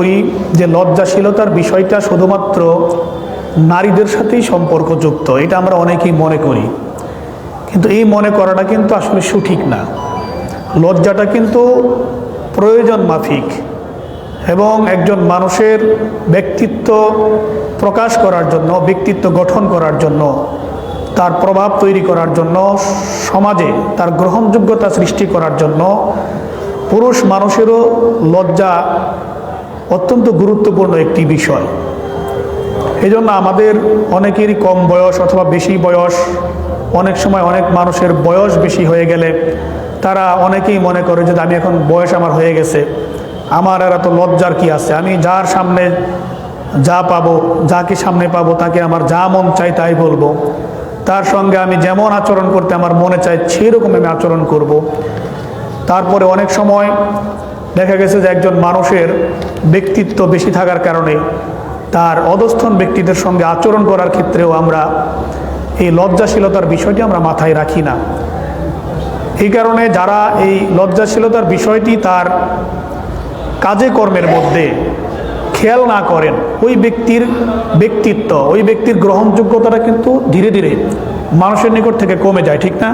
করি যে লজ্জাশীলতার বিষয়টা শুধুমাত্র নারীদের সাথেই সম্পর্কযুক্ত, এটা আমরা অনেকেই মনে করি। কিন্তু এই মনে করাটা কিন্তু আসলে সঠিক না। লজ্জাটা কিন্তু প্রয়োজন মাফিক এবং একজন মানুষের ব্যক্তিত্ব প্রকাশ করার জন্য, ব্যক্তিত্ব গঠন করার জন্য, তার প্রভাব তৈরি করার জন্য, সমাজে তার গ্রহণযোগ্যতা সৃষ্টি করার জন্য পুরুষ মানুষেরও লজ্জা অত্যন্ত গুরুত্বপূর্ণ একটি বিষয়। এই জন্য আমাদের অনেকেরই কম বয়স অথবা বেশি বয়স, অনেক সময় অনেক মানুষের বয়স বেশি হয়ে গেলে তারা অনেকেই মনে করে যে আমি এখন বয়স আমার হয়ে গেছে, আমার আর এত লজ্জার কি আছে? আমি যার সামনে যা পাবো, যাকে সামনে পাবো, তাকে আমার যা মন চাই তাই বলব। তার সঙ্গে আমি যেমন আচরণ করতে আমার মনে চাই সেরকম আমি আচরণ করব। তারপরে অনেক সময় দেখা গেছে যে একজন মানুষের ব্যক্তিত্ব বেশি থাকার কারণে তার অধস্থন ব্যক্তিদের সঙ্গে আচরণ করার ক্ষেত্রেও আমরা এই লজ্জাশীলতার বিষয়টি আমরা মাথায় রাখি না। এই কারণে যারা এই লজ্জাশীলতার বিষয়টি তার কাজে কর্মের মধ্যে খেয়াল না করেন, ওই ব্যক্তির ব্যক্তিত্ব, ওই ব্যক্তির গ্রহণযোগ্যতাটা কিন্তু ধীরে ধীরে মানুষের নিকট থেকে কমে যায়, ঠিক না?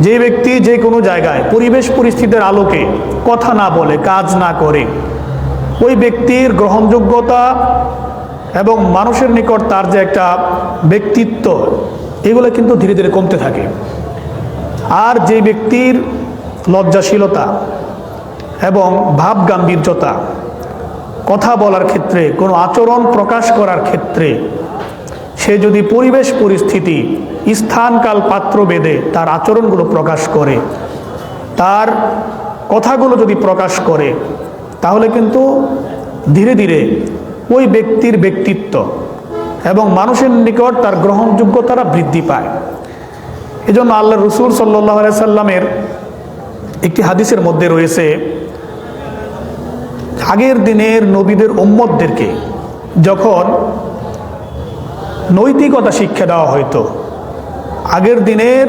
যে ব্যক্তি যে কোনো জায়গায় পরিবেশ পরিস্থিতির আলোকে কথা না বলে, কাজ না করে, ওই ব্যক্তির গ্রহণযোগ্যতা এবং মানুষের নিকট তার যে একটা ব্যক্তিত্ব, এগুলো কিন্তু ধীরে ধীরে কমতে থাকে। আর যে ব্যক্তির লজ্জাশীলতা এবং ভাব গাম্ভীর্যতা কথা বলার ক্ষেত্রে, কোনো আচরণ প্রকাশ করার ক্ষেত্রে সে যদি পরিবেশ পরিস্থিতি, স্থানকাল পাত্র বেদে তার আচরণগুলো প্রকাশ করে, তার কথাগুলো যদি প্রকাশ করে, তাহলে কিন্তু ধীরে ধীরে ওই ব্যক্তির ব্যক্তিত্ব এবং মানুষের নিকট তার গ্রহণযোগ্যতারা বৃদ্ধি পায়। এজন্য আল্লাহ রসুল সাল্লাহ সাল্লামের একটি হাদিসের মধ্যে রয়েছে, আগের দিনের নবীদের উম্মতদেরকে যখন নৈতিকতা শিক্ষা দেওয়া হইতো। আগের দিনের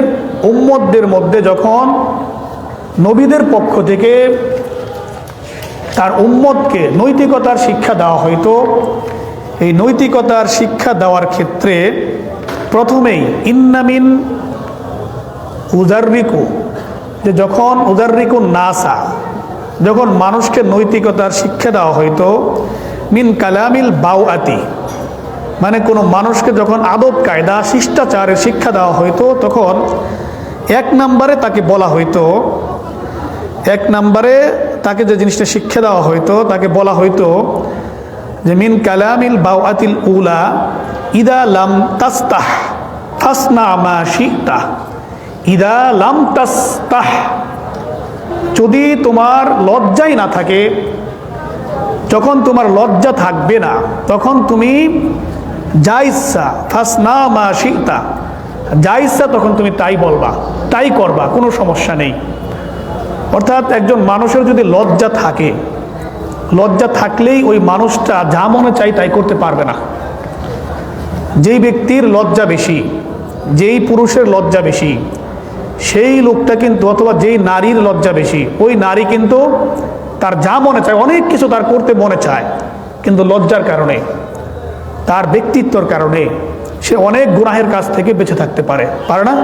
উম্মতদের মধ্যে যখন নবীদের পক্ষ থেকে তার উম্মতকে নৈতিকতার শিক্ষা দেওয়া হইতো, এই নৈতিকতার শিক্ষা দেওয়ার ক্ষেত্রে প্রথমেই ইন্নামিন উজাররিকু, যে যখন উজাররিকু নাসা, যখন মানুষকে নৈতিকতার শিক্ষা দেওয়া হইতো, মিন কালামিল বাউআতি মানে কোনো মানুষকে যখন আদব, কায়দা, শিষ্টাচারের শিক্ষা দেওয়া হইতো, তখন এক নম্বরে তাকে বলা হইতো, এক নম্বরে তাকে যে জিনিসটা শিক্ষা দেওয়া হইতো, তাকে বলা হইতো যে, মিন কালামিল বাউআতিল উলা ইদা লাম তাস্তাহ, ফাসনা মা ইদা লাম তাস্তাহ, যদি তোমার লজ্জাই না থাকে, যখন তোমার লজ্জা থাকবে না, তখন তুমি যা ইচ্ছা ফাসনা মা শিতা। যা ইচ্ছা তখন তুমি তাই বলবা, তাই করবা, কোনো সমস্যা নেই। অর্থাৎ একজন মানুষের যদি লজ্জা থাকে, লজ্জা থাকলেই ওই মানুষটা যা মনে চাই তাই করতে পারবে না। যেই ব্যক্তির লজ্জা বেশি, যেই পুরুষের লজ্জা বেশি, সেই লোকটা কিন্তু অথবা যেই নারীর লজ্জা বেশি, ওই নারী কিন্তু তার যা মনে চায়, অনেক কিছু তার করতে মনে চায়, কিন্তু লজ্জার কারণে তার ব্যক্তিত্বর কারণে সে অনেক গুনাহের কাছ থেকে বেঁচে থাকতে পারে। পারে না?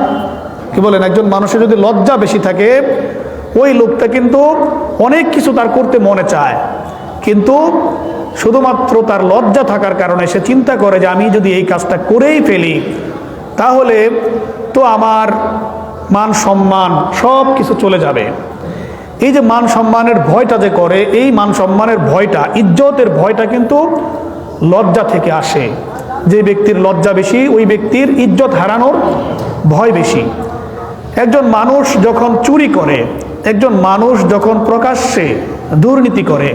কি বলেন? একজন মানুষের যদি লজ্জা বেশি থাকে, ওই লোকটা কিন্তু অনেক কিছু তার করতে মনে চায়। কিন্তু শুধুমাত্র তার লজ্জা থাকার কারণে সে চিন্তা করে যে আমি যদি এই কাজটা করেই ফেলি, তাহলে তো আমার মান সম্মান সব কিছু চলে যাবে। এই যে মান সম্মানের ভয়টা যে করে, এই মান সম্মানের ভয়টা, ইজ্জতের ভয়টা কিন্তু লজ্জা থেকে আসে। যে ব্যক্তির লজ্জা বেশি, ওই ব্যক্তির ইজ্জত হারানোর ভয় বেশি। একজন মানুষ যখন চুরি করে, একজন মানুষ যখন প্রকাশ্যে দুর্নীতি করে,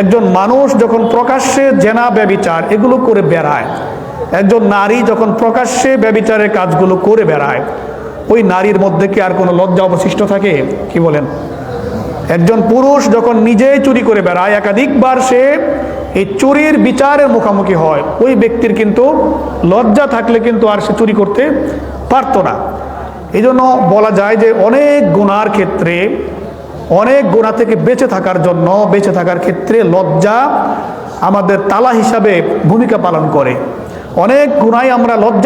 একজন মানুষ যখন প্রকাশ্যে জেনা ব্যবিচার এগুলো করে বেড়ায়, একজন নারী যখন প্রকাশ্যে ব্যবিচারের কাজগুলো করে বেড়ায়, ওই নারীর মধ্যে কি আর কোনো লজ্জা অবশিষ্ট থাকে? কি বলেন? একজন পুরুষ যখন নিজেই চুরি করে বেড়ায়, একাধিকবার সে এই চুরির বিচারের মুখোমুখি হয়। ওই ব্যক্তির কিন্তু লজ্জা থাকলে কিন্তু আর সে চুরি করতে পারত না। এই বলা যায় যে অনেক গুণার ক্ষেত্রে, অনেক গোনা থেকে বেঁচে থাকার জন্য, বেঁচে থাকার ক্ষেত্রে লজ্জা আমাদের তালা হিসাবে ভূমিকা পালন করে। অনেক গুণায় আমরা লজ্জা